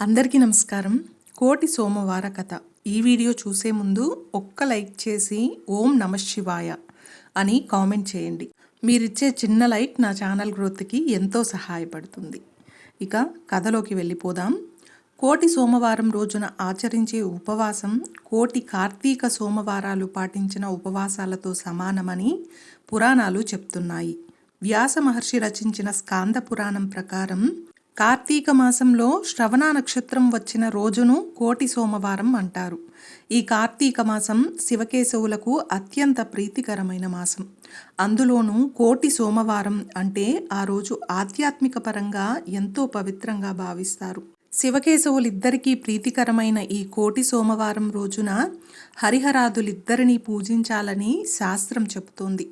అందరికీ నమస్కారం. కోటి సోమవార కథ. ఈ వీడియో చూసే ముందు ఒక్క లైక్ చేసి ఓం నమ శివాయ అని కామెంట్ చేయండి. మీరిచ్చే చిన్న లైక్ నా ఛానల్ గ్రోత్కి ఎంతో సహాయపడుతుంది. ఇక కథలోకి వెళ్ళిపోదాం. కోటి సోమవారం రోజున ఆచరించే ఉపవాసం కోటి కార్తీక సోమవారాలు పాటించిన ఉపవాసాలతో సమానమని పురాణాలు చెప్తున్నాయి. వ్యాస మహర్షి రచించిన స్కాంద పురాణం ప్రకారం కార్తీక మాసంలో శ్రవణ నక్షత్రం వచ్చిన రోజును కోటి సోమవారం అంటారు. ఈ కార్తీక మాసం శివకేశవులకు అత్యంత ప్రీతికరమైన మాసం. అందులోనూ కోటి సోమవారం అంటే ఆ రోజు ఆధ్యాత్మిక పరంగా ఎంతో పవిత్రంగా భావిస్తారు. శివకేశవులిద్దరికీ ప్రీతికరమైన ఈ కోటి సోమవారం రోజున హరిహరాదులిద్దరినీ పూజించాలని శాస్త్రం చెబుతోంది.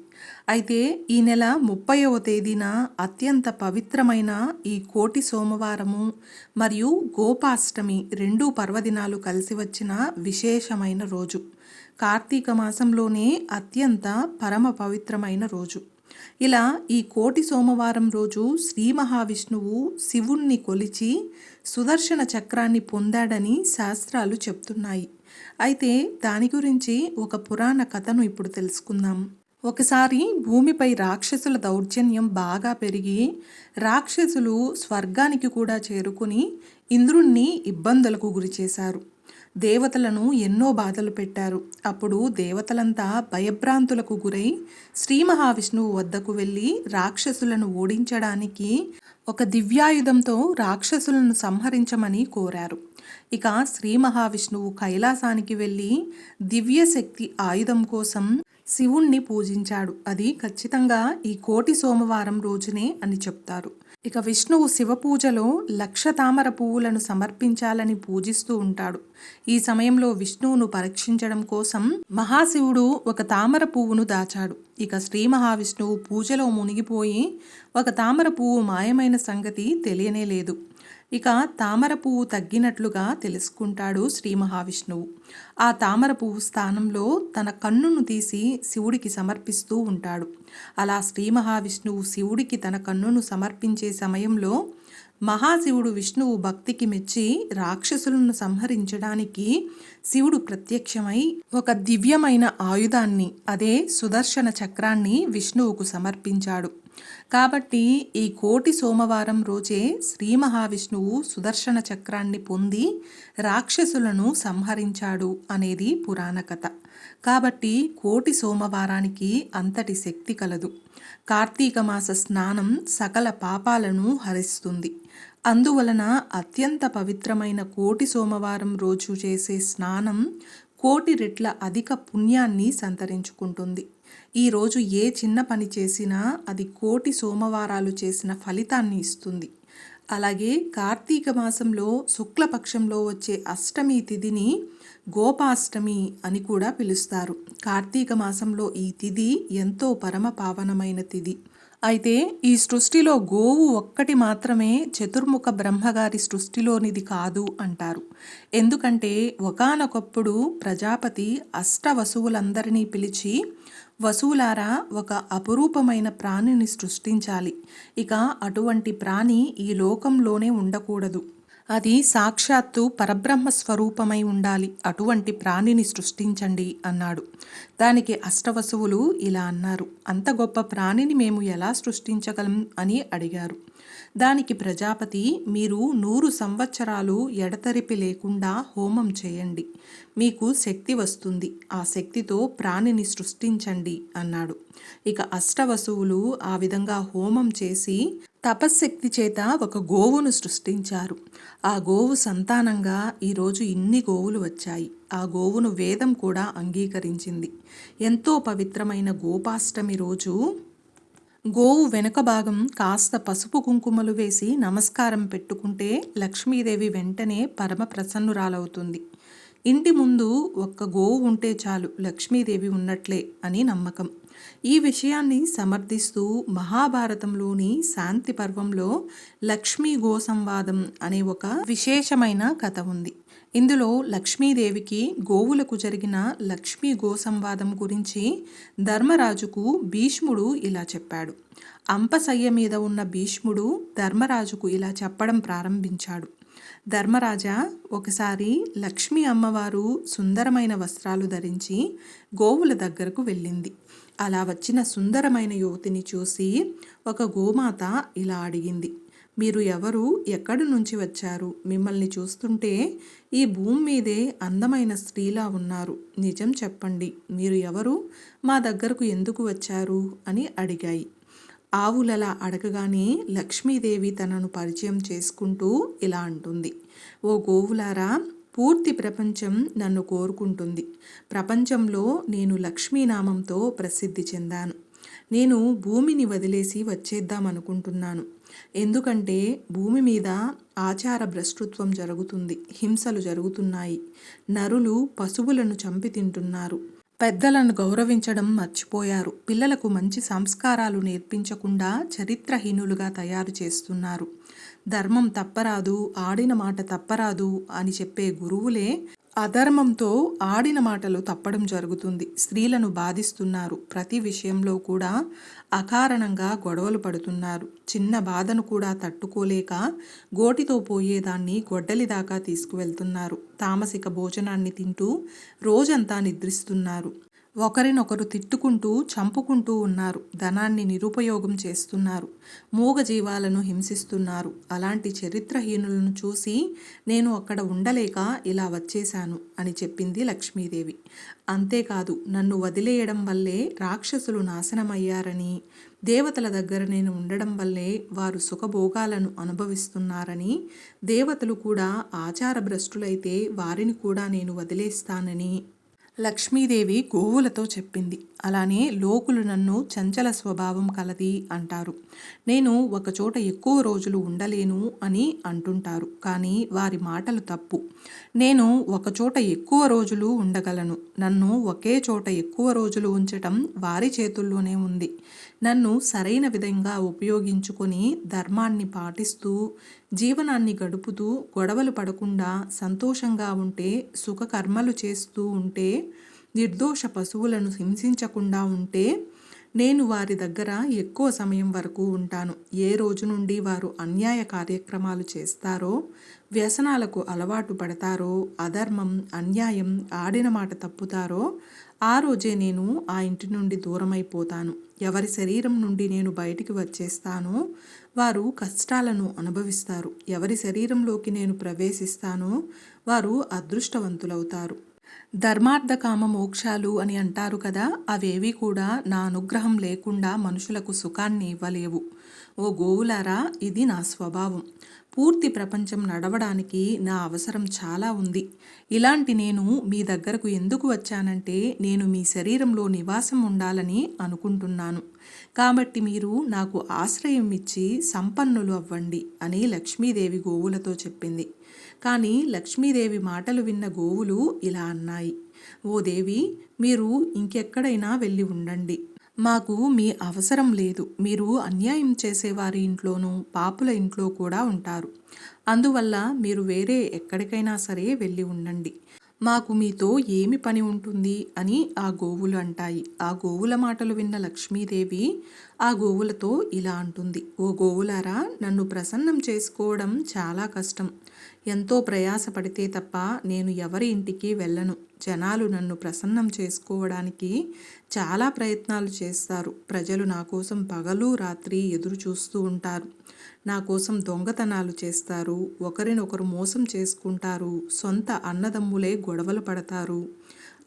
అయితే ఈ నెల ముప్పైవ తేదీన అత్యంత పవిత్రమైన ఈ కోటి సోమవారము మరియు గోపాష్టమి రెండు పర్వదినాలు కలిసి వచ్చిన విశేషమైన రోజు. కార్తీక మాసంలోనే అత్యంత పరమ పవిత్రమైన రోజు. ఇలా ఈ కోటి సోమవారం రోజు శ్రీ మహావిష్ణువు శివుణ్ణి కొలిచి సుదర్శన చక్రాన్ని పొందాడని శాస్త్రాలు చెప్తున్నాయి. అయితే దాని గురించి ఒక పురాణ కథను ఇప్పుడు తెలుసుకుందాం. ఒకసారి భూమిపై రాక్షసుల దౌర్జన్యం బాగా పెరిగి రాక్షసులు స్వర్గానికి కూడా చేరుకుని ఇంద్రుణ్ణి ఇబ్బందులకు గురిచేశారు. దేవతలను ఎన్నో బాధలు పెట్టారు. అప్పుడు దేవతలంతా భయభ్రాంతులకు గురై శ్రీ మహావిష్ణువు వద్దకు వెళ్ళి రాక్షసులను ఓడించడానికి ఒక దివ్యాయుధంతో రాక్షసులను సంహరించమని కోరారు. ఇక శ్రీ మహావిష్ణువు కైలాసానికి వెళ్ళి దివ్యశక్తి ఆయుధం కోసం శివుణ్ణి పూజించాడు. అది ఖచ్చితంగా ఈ కోటి సోమవారం రోజునే అని చెప్తారు. ఇక విష్ణువు శివ పూజలో లక్ష తామర పువ్వులను సమర్పించాలని పూజిస్తూ ఉంటాడు. ఈ సమయంలో విష్ణువును పరీక్షించడం కోసం మహాశివుడు ఒక తామర పువ్వును దాచాడు. ఇక శ్రీ మహావిష్ణువు పూజలో మునిగిపోయి ఒక తామర పువ్వు మాయమైన సంగతి తెలియనే లేదు. ఇక తామర పువ్వు తగ్గినట్లుగా తెలుసుకుంటాడు శ్రీ మహావిష్ణువు. ఆ తామర పువ్వు స్థానంలో తన కన్నును తీసి శివుడికి సమర్పిస్తూ ఉంటాడు. అలా శ్రీ మహావిష్ణువు శివుడికి తన కన్నును సమర్పించే సమయంలో మహాశివుడు విష్ణువు భక్తికి మెచ్చి రాక్షసులను సంహరించడానికి శివుడు ప్రత్యక్షమై ఒక దివ్యమైన ఆయుధాన్ని అదే సుదర్శన చక్రాన్ని విష్ణువుకు సమర్పించాడు. కాబట్టి ఈ కోటి సోమవారం రోజే శ్రీ మహావిష్ణువు సుదర్శన చక్రాన్ని పొంది రాక్షసులను సంహరించాడు అనేది పురాణ కథ. కాబట్టి కోటి సోమవారానికి అంతటి శక్తి కలదు. కార్తీక మాస స్నానం సకల పాపాలను హరిస్తుంది. అందువలన అత్యంత పవిత్రమైన కోటి సోమవారం రోజు చేసే స్నానం కోటి రెట్ల అధిక పుణ్యాన్ని సంతరించుకుంటుంది. ఈరోజు ఏ చిన్న పని చేసినా అది కోటి సోమవారాలు చేసిన ఫలితాన్ని ఇస్తుంది. అలాగే కార్తీక మాసంలో శుక్లపక్షంలో వచ్చే అష్టమి తిథిని గోపాష్టమి అని కూడా పిలుస్తారు. కార్తీక మాసంలో ఈ తిథి ఎంతో పరమ పావనమైన తిథి. అయితే ఈ సృష్టిలో గోవు ఒక్కటి మాత్రమే చతుర్ముఖ బ్రహ్మగారి సృష్టిలోనిది కాదు అంటారు. ఎందుకంటే ఒకనొకప్పుడు ప్రజాపతి అష్ట వసువులందరినీ పిలిచి వసువులారా ఒక అపురూపమైన ప్రాణిని సృష్టించాలి. ఇక అటువంటి ప్రాణి ఈ లోకంలోనే ఉండకూడదు. అది సాక్షాత్తు పరబ్రహ్మ స్వరూపమై ఉండాలి. అటువంటి ప్రాణిని సృష్టించండి అన్నాడు. దానికి అష్టవసువులు ఇలా అన్నారు. అంత గొప్ప ప్రాణిని మేము ఎలా సృష్టించగలం అని అడిగారు. దానికి ప్రజాపతి మీరు నూరు సంవత్సరాలు ఎడతెరిపి లేకుండా హోమం చేయండి. మీకు శక్తి వస్తుంది. ఆ శక్తితో ప్రాణిని సృష్టించండి అన్నాడు. ఇక అష్టవసువులు ఆ విధంగా హోమం చేసి తపశ్శక్తి చేత ఒక గోవును సృష్టించారు. ఆ గోవు సంతానంగా ఈరోజు ఇన్ని గోవులు వచ్చాయి. ఆ గోవును వేదం కూడా అంగీకరించింది. ఎంతో పవిత్రమైన గోపాష్టమి రోజు గోవు వెనుక భాగం కాస్త పసుపు కుంకుమలు వేసి నమస్కారం పెట్టుకుంటే లక్ష్మీదేవి వెంటనే పరమ ప్రసన్నురాలవుతుంది. ఇంటి ముందు ఒక్క గోవు ఉంటే చాలు లక్ష్మీదేవి ఉన్నట్లే అని నమ్మకం. ఈ విషయాన్ని సమర్థిస్తూ మహాభారతంలోని శాంతి పర్వంలో లక్ష్మీ గో సంవాదం అనే ఒక విశేషమైన కథ ఉంది. ఇందులో లక్ష్మీదేవికి గోవులకు జరిగిన లక్ష్మీ గో సంవాదం గురించి ధర్మరాజుకు భీష్ముడు ఇలా చెప్పాడు. అంపసయ్య మీద ఉన్న భీష్ముడు ధర్మరాజుకు ఇలా చెప్పడం ప్రారంభించాడు. ధర్మరాజా ఒకసారి లక్ష్మీ అమ్మవారు సుందరమైన వస్త్రాలు ధరించి గోవుల దగ్గరకు వెళ్ళింది. అలా వచ్చిన సుందరమైన యువతిని చూసి ఒక గోమాత ఇలా అడిగింది. మీరు ఎవరు? ఎక్కడి నుంచి వచ్చారు? మిమ్మల్ని చూస్తుంటే ఈ భూమి మీదే అందమైన స్త్రీలా ఉన్నారు. నిజం చెప్పండి. మీరు ఎవరు? మా దగ్గరకు ఎందుకు వచ్చారు? అని అడిగాయి. ఆవులలా అడగగానే లక్ష్మీదేవి తనను పరిచయం చేసుకుంటూ ఇలా అంటుంది. ఓ గోవులారా పూర్తి ప్రపంచం నన్ను కోరుకుంటుంది. ప్రపంచంలో నేను లక్ష్మీనామంతో ప్రసిద్ధి చెందాను. నేను భూమిని వదిలేసి వచ్చేద్దాం అనుకుంటున్నాను ఎందుకంటే భూమి మీద ఆచార భ్రష్టృత్వం జరుగుతుంది హింసలు జరుగుతున్నాయి నరులు పశువులను చంపి తింటున్నారు పెద్దలను గౌరవించడం మర్చిపోయారు పిల్లలకు మంచి సంస్కారాలు నేర్పించకుండా చరిత్రహీనులుగా తయారు చేస్తున్నారు. ధర్మం తప్పరాదు ఆడిన మాట తప్పరాదు అని చెప్పే గురువులే అధర్మంతో ఆడిన మాటలు తప్పడం జరుగుతుంది. స్త్రీలను బాధిస్తున్నారు. ప్రతి విషయంలో కూడా అకారణంగా గొడవలు పడుతున్నారు. చిన్న బాధను కూడా తట్టుకోలేక గోటితో పోయేదాన్ని గొడ్డలి దాకా తీసుకువెళ్తున్నారు. తామసిక భోజనాన్ని తింటూ రోజంతా నిద్రిస్తున్నారు. ఒకరినొకరు తిట్టుకుంటూ చంపుకుంటూ ఉన్నారు. ధనాన్ని నిరుపయోగం చేస్తున్నారు. మూగ జీవాలను హింసిస్తున్నారు. అలాంటి చరిత్రహీనులను చూసి నేను అక్కడ ఉండలేక ఇలా వచ్చేశాను అని చెప్పింది లక్ష్మీదేవి. అంతేకాదు నన్ను వదిలేయడం వల్లే రాక్షసులు నాశనమయ్యారని దేవతల దగ్గర నేను ఉండడం వల్లే వారు సుఖభోగాలను అనుభవిస్తున్నారని దేవతలు కూడా ఆచార భ్రష్టులైతే వారిని కూడా నేను వదిలేస్తానని లక్ష్మీదేవి గోవులతో చెప్పింది. అలానే లోకులు నన్ను చంచల స్వభావం కలది అంటారు. నేను ఒకచోట ఎక్కువ రోజులు ఉండలేను అని అంటుంటారు. కానీ వారి మాటలు తప్పు. నేను ఒకచోట ఎక్కువ రోజులు ఉండగలను. నన్ను ఒకే చోట ఎక్కువ రోజులు ఉంచటం వారి చేతుల్లోనే ఉంది. నన్ను సరైన విధంగా ఉపయోగించుకొని ధర్మాన్ని పాటిస్తూ జీవనాన్ని గడుపుతూ గొడవలు పడకుండా సంతోషంగా ఉంటే సుఖకర్మలు చేస్తూ ఉంటే నిర్దోష పశువులను హింసించకుండా ఉంటే నేను వారి దగ్గర ఎక్కువ సమయం వరకు ఉంటాను. ఏ రోజు నుండి వారు అన్యాయ కార్యక్రమాలు చేస్తారో వ్యసనాలకు అలవాటు పడతారో అధర్మం అన్యాయం ఆడిన మాట తప్పుతారో ఆ రోజే నేను ఆ ఇంటి నుండి దూరమైపోతాను. ఎవరి శరీరం నుండి నేను బయటికి వచ్చేస్తానో వారు కష్టాలను అనుభవిస్తారు. ఎవరి శరీరంలోకి నేను ప్రవేశిస్తానో వారు అదృష్టవంతులవుతారు. ధర్మార్థ కామ మోక్షాలు అని అంటారు కదా అవేవి కూడా నా అనుగ్రహం లేకుండా మనుషులకు సుఖాన్ని ఇవ్వలేవు. ఓ గోవులారా ఇది నా స్వభావం. పూర్తి ప్రపంచం నడవడానికి నా అవసరం చాలా ఉంది. ఇలాంటి నేను మీ దగ్గరకు ఎందుకు వచ్చానంటే నేను మీ శరీరంలో నివాసం ఉండాలని అనుకుంటున్నాను. కాబట్టి మీరు నాకు ఆశ్రయం ఇచ్చి సంపన్నులు అవ్వండి అని లక్ష్మీదేవి గోవులతో చెప్పింది. కానీ లక్ష్మీదేవి మాటలు విన్న గోవులు ఇలా అన్నాయి. ఓ దేవి మీరు ఇంకెక్కడైనా వెళ్ళి ఉండండి. మాకు మీ అవసరం లేదు. మీరు అన్యాయం చేసేవారి ఇంట్లోనూ పాపుల ఇంట్లో కూడా ఉంటారు. అందువల్ల మీరు వేరే ఎక్కడికైనా సరే వెళ్ళి ఉండండి. మాకు మీతో ఏమి పని ఉంటుంది అని ఆ గోవులు అంటాయి. ఆ గోవుల మాటలు విన్న లక్ష్మీదేవి ఆ గోవులతో ఇలా అంటుంది. ఓ గోవులారా నన్ను ప్రసన్నం చేసుకోవడం చాలా కష్టం. ఎంతో ప్రయాసపడితే తప్ప నేను ఎవరి ఇంటికి వెళ్ళను. జనాలు నన్ను ప్రసన్నం చేసుకోవడానికి చాలా ప్రయత్నాలు చేస్తారు. ప్రజలు నా కోసం పగలు రాత్రి ఎదురు చూస్తూ ఉంటారు. నా కోసం దొంగతనాలు చేస్తారు. ఒకరినొకరు మోసం చేసుకుంటారు. సొంత అన్నదమ్ములే గొడవలు పడతారు.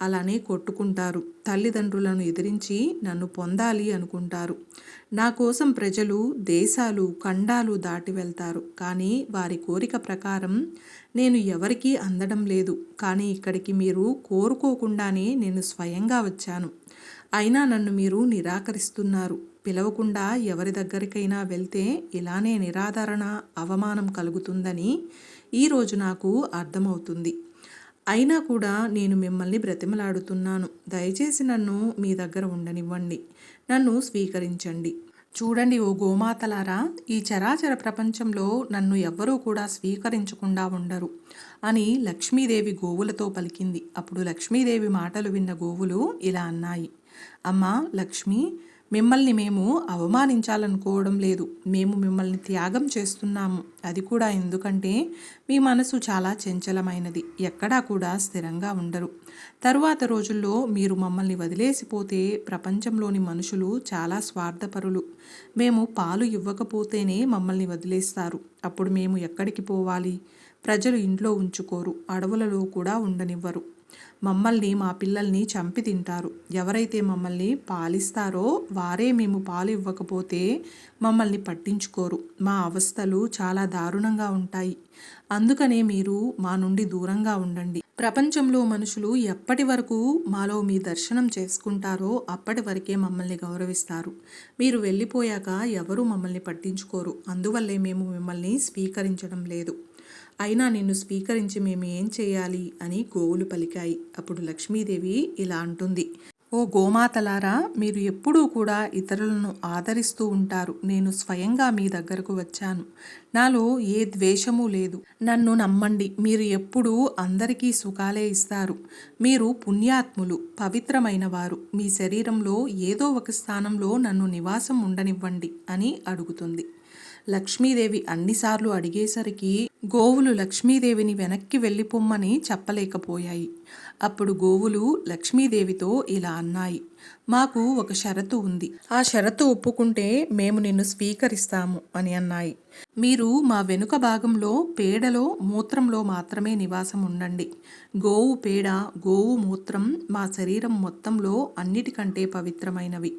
అలానే కొట్టుకుంటారు. తల్లిదండ్రులను ఎదిరించి నన్ను పొందాలి అనుకుంటారు. నా కోసం ప్రజలు దేశాలు ఖండాలు దాటి వెళ్తారు. కానీ వారి కోరిక ప్రకారం నేను ఎవరికీ అందడం లేదు. కానీ ఇక్కడికి మీరు కోరుకోకుండానే నేను స్వయంగా వచ్చాను. అయినా నన్ను మీరు నిరాకరిస్తున్నారు. పిలవకుండా ఎవరి దగ్గరికైనా వెళ్తే ఇలానే నిరాదరణ అవమానం కలుగుతుందని ఈరోజు నాకు అర్థమవుతుంది. అయినా కూడా నేను మిమ్మల్ని బ్రతిమలాడుతున్నాను. దయచేసి నన్ను మీ దగ్గర ఉండనివ్వండి. నన్ను స్వీకరించండి. చూడండి ఓ గోమాతలారా ఈ చరాచర ప్రపంచంలో నన్ను ఎవ్వరూ కూడా స్వీకరించకుండా ఉండరు. అని లక్ష్మీదేవి గోవులతో పలికింది. అప్పుడు లక్ష్మీదేవి మాటలు విన్న గోవులు ఇలా అన్నాయి. అమ్మా లక్ష్మి మిమ్మల్ని మేము అవమానించాలనుకోవడం లేదు. మేము మిమ్మల్ని త్యాగం చేస్తున్నాము. అది కూడా ఎందుకంటే మీ మనసు చాలా చంచలమైనది. ఎక్కడా కూడా స్థిరంగా ఉండరు. తరువాత రోజుల్లో మీరు మమ్మల్ని వదిలేసిపోతే ప్రపంచంలోని మనుషులు చాలా స్వార్థపరులు. మేము పాలు ఇవ్వకపోతేనే మమ్మల్ని వదిలేస్తారు. అప్పుడు మేము ఎక్కడికి పోవాలి? ప్రజలు ఇంట్లో ఉంచుకోరు. అడవులలో కూడా ఉండనివ్వరు. మమ్మల్ని మా పిల్లల్ని చంపి తింటారు. ఎవరైతే మమ్మల్ని పాలిస్తారో వారే మేము పాలు ఇవ్వకపోతే మమ్మల్ని పట్టించుకోరు. మా అవస్థలు చాలా దారుణంగా ఉంటాయి. అందుకనే మీరు మా నుండి దూరంగా ఉండండి. ప్రపంచంలో మనుషులు ఎప్పటి వరకు మాలో మీ దర్శనం చేసుకుంటారో అప్పటి వరకే మమ్మల్ని గౌరవిస్తారు. మీరు వెళ్ళిపోయాక ఎవరు మమ్మల్ని పట్టించుకోరు. అందువల్లే మేము మిమ్మల్ని స్వీకరించడం లేదు. అయినా నిన్ను స్వీకరించి మేము ఏం చేయాలి? అని గోవులు పలికాయి. అప్పుడు లక్ష్మీదేవి ఇలా అంటుంది. ఓ గోమాతలారా మీరు ఎప్పుడూ కూడా ఇతరులను ఆదరిస్తూ ఉంటారు. నేను స్వయంగా మీ దగ్గరకు వచ్చాను. నాలో ఏ ద్వేషము లేదు. నన్ను నమ్మండి. మీరు ఎప్పుడూ అందరికీ సుఖాలే ఇస్తారు. మీరు పుణ్యాత్ములు పవిత్రమైన వారు. మీ శరీరంలో ఏదో ఒక స్థానంలో నన్ను నివాసం ఉండనివ్వండి అని అడుగుతుంది. లక్ష్మీదేవి అన్నిసార్లు అడిగేసరికి గోవులు లక్ష్మీదేవిని వెనక్కి వెళ్ళిపోమ్మని చెప్పలేకపోయాయి. అప్పుడు గోవులు లక్ష్మీదేవితో ఇలా అన్నాయి మాకు ఒక షరతు ఉంది. ఆ షరతు ఒప్పుకుంటే మేము నిన్ను స్వీకరిస్తాము అని అన్నాయి. మీరు మా వెనుక భాగంలో పేడలో మూత్రంలో మాత్రమే నివాసం ఉండండి. గోవు పేడ గోవు మూత్రం మా శరీరం మొత్తంలో అన్నిటికంటే పవిత్రమైనవి.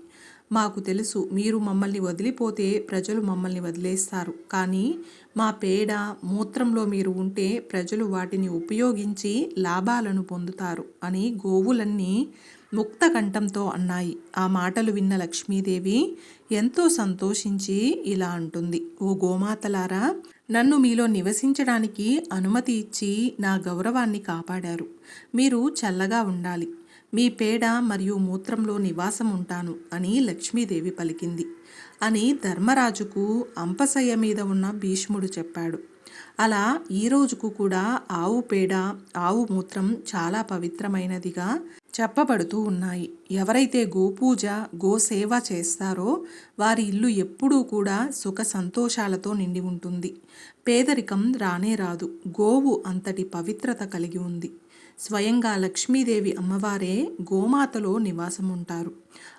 మాకు తెలుసు మీరు మమ్మల్ని వదిలిపోతే ప్రజలు మమ్మల్ని వదిలేస్తారు. కానీ మా పేడ మూత్రంలో మీరు ఉంటే ప్రజలు వాటిని ఉపయోగించి లాభాలను పొందుతారు అని గోవులన్నీ ముక్త కంఠంతో అన్నాయి. ఆ మాటలు విన్న లక్ష్మీదేవి ఎంతో సంతోషించి ఇలా అంటుంది. ఓ గోమాతలారా నన్ను మీలో నివసించడానికి అనుమతి ఇచ్చి నా గౌరవాన్ని కాపాడారు. మీరు చల్లగా ఉండాలి. మీ పేడ మరియు మూత్రంలో నివాసం ఉంటాను అని లక్ష్మీదేవి పలికింది. అని ధర్మరాజుకు అంపశయ్య మీద ఉన్న భీష్ముడు చెప్పాడు. అలా ఈ రోజుకు కూడా ఆవు పేడ ఆవు మూత్రం చాలా పవిత్రమైనదిగా చెప్పబడుతూ ఉన్నాయి. ఎవరైతే గోపూజ గోసేవ చేస్తారో వారి ఇల్లు ఎప్పుడూ కూడా సుఖ సంతోషాలతో నిండి ఉంటుంది. పేదరికం రానే రాదు. గోవు అంతటి పవిత్రత కలిగి ఉంది. స్వయంగా లక్ష్మీదేవి అమ్మవారే గోమాతలో నివాసం ఉంటారు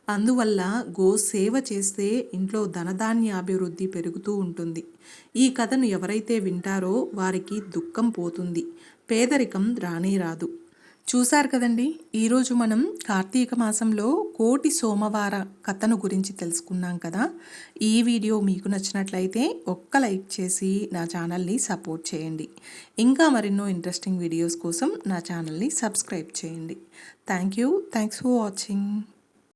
అందువల్ల గో సేవ చేస్తే ఇంట్లో ధనధాన్యాభివృద్ధి పెరుగుతూ ఉంటుంది. ఈ కథను ఎవరైతే వింటారో వారికి దుఃఖం పోతుంది. పేదరికం రానే రాదు. చూశారు కదండి? ఈరోజు మనం కార్తీక మాసంలో కోటి సోమవార కథను గురించి తెలుసుకున్నాం కదా. ఈ వీడియో మీకు నచ్చినట్లయితే ఒక్క లైక్ చేసి నా ఛానల్ని సపోర్ట్ చేయండి. ఇంకా మరెన్నో ఇంట్రెస్టింగ్ వీడియోస్ కోసం నా ఛానల్ని సబ్స్క్రైబ్ చేయండి. Thank you. Thanks for watching.